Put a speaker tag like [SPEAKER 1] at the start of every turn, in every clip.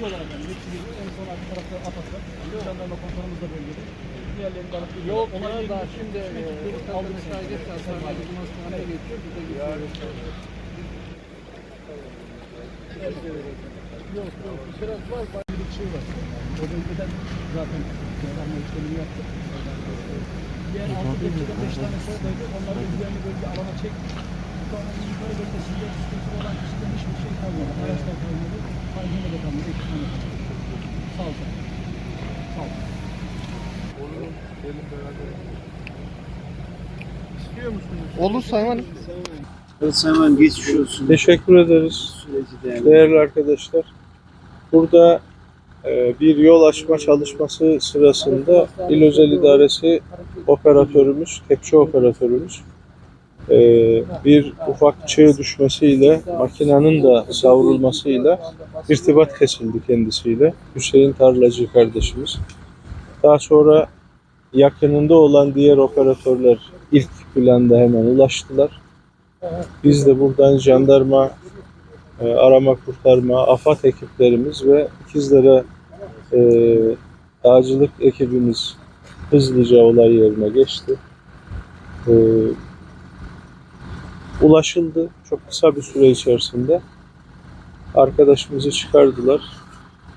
[SPEAKER 1] Geliyorlar yani. Geliyor. En son arka tarafta Atatürk. Jandarma komutanımız da bölgede. Diğerlerini de alıp.
[SPEAKER 2] Yok
[SPEAKER 1] Onlar
[SPEAKER 2] daha şimdi e,
[SPEAKER 1] aldık.
[SPEAKER 2] geç hastaneye bizim hastaneye geçiyor. Biz de gidiyoruz.
[SPEAKER 1] Yok yok. Biraz var. Bir şey var. O bölgeden zaten jandarma işlemini yaptık. Diğer altı bekçiden beş tane soldaydı. Onları üzerine bölge alana çektik. Yukarı bölgesinde sıkıntı olan kişiden hiçbir şey kalmadı. Araçlar kalmadı. Haline de kalmadı. Da kalmadı. Sağ ol. Sağ ol.
[SPEAKER 2] Olur Sayın
[SPEAKER 3] Evet Sayın geçmiş olsun.
[SPEAKER 4] Teşekkür ederiz
[SPEAKER 3] Süreci değerli.
[SPEAKER 4] değerli arkadaşlar. Burada e, bir yol açma çalışması sırasında İl Özel İdaresi operatörümüz, kepçe operatörümüz e, bir ufak çığ düşmesiyle makinenin de savrulmasıyla irtibat kesildi kendisiyle. Hüseyin Tarlacı kardeşimiz. Daha sonra yakınında olan diğer operatörler ilk planda hemen ulaştılar. Biz de buradan jandarma, e, arama kurtarma, AFAD ekiplerimiz ve İkizlere e, dağcılık ekibimiz hızlıca olay yerine geçti. E, ulaşıldı çok kısa bir süre içerisinde. Arkadaşımızı çıkardılar.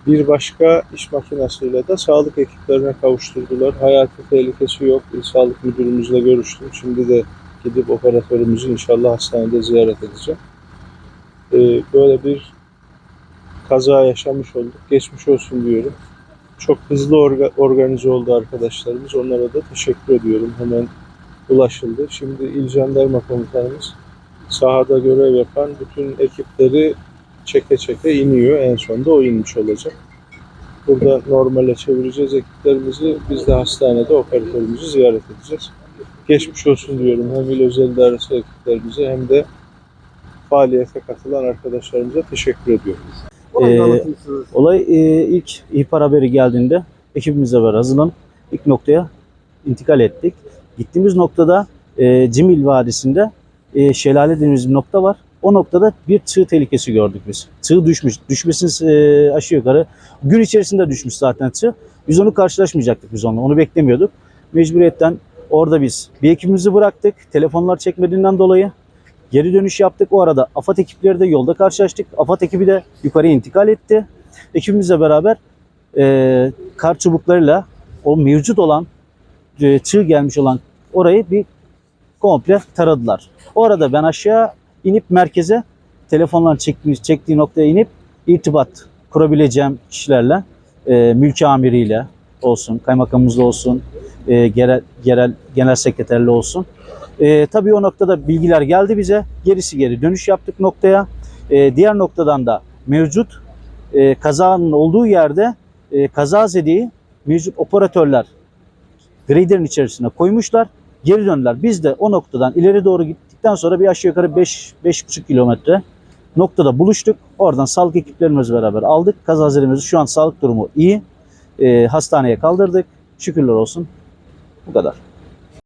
[SPEAKER 4] Bir başka iş makinesiyle de sağlık ekiplerine kavuşturdular. Hayati tehlikesi yok. İl Sağlık Müdürümüzle görüştüm. Şimdi de gidip operatörümüzü inşallah hastanede ziyaret edeceğim. Ee, böyle bir kaza yaşamış olduk. Geçmiş olsun diyorum. Çok hızlı orga- organize oldu arkadaşlarımız. Onlara da teşekkür ediyorum. Hemen ulaşıldı. Şimdi İl Jandarma Komutanımız sahada görev yapan bütün ekipleri çeke çeke iniyor. En sonunda o inmiş olacak. Burada normale çevireceğiz ekiplerimizi. Biz de hastanede operatörümüzü ziyaret edeceğiz geçmiş olsun diyorum hem İl Özel İdaresi ekiplerimize hem de faaliyete katılan arkadaşlarımıza teşekkür ediyorum.
[SPEAKER 3] Olayı
[SPEAKER 5] Ee? Olay e, ilk ihbar haberi geldiğinde ekibimizle beraber hazırlanıp ilk noktaya intikal ettik. Gittiğimiz noktada e, Cimil Vadisi'nde e, şelale dediğimiz bir nokta var. O noktada bir çığ tehlikesi gördük biz. Çığ düşmüş. Düşmesini e, aşağı yukarı gün içerisinde düşmüş zaten çığ. Biz onu karşılaşmayacaktık biz onunla. Onu beklemiyorduk. Mecburiyetten orada biz bir ekibimizi bıraktık. Telefonlar çekmediğinden dolayı Geri dönüş yaptık. O arada AFAD ekipleri de yolda karşılaştık. AFAD ekibi de yukarıya intikal etti. Ekibimizle beraber e, kar çubuklarıyla o mevcut olan e, çığ gelmiş olan orayı bir komple taradılar. O arada ben aşağı inip merkeze telefonla çekmiş, çektiği noktaya inip irtibat kurabileceğim kişilerle e, mülki amiriyle olsun, kaymakamımızla olsun, e, genel, genel, genel sekreterle olsun e, tabii o noktada bilgiler geldi bize. Gerisi geri dönüş yaptık noktaya. E, diğer noktadan da mevcut e, kazanın olduğu yerde e, kaza zediği mevcut operatörler grader'in içerisine koymuşlar. Geri döndüler. Biz de o noktadan ileri doğru gittikten sonra bir aşağı yukarı 5-5,5 kilometre noktada buluştuk. Oradan sağlık ekiplerimizle beraber aldık. Kazazelerimizi şu an sağlık durumu iyi. E, hastaneye kaldırdık. Şükürler olsun. Bu kadar.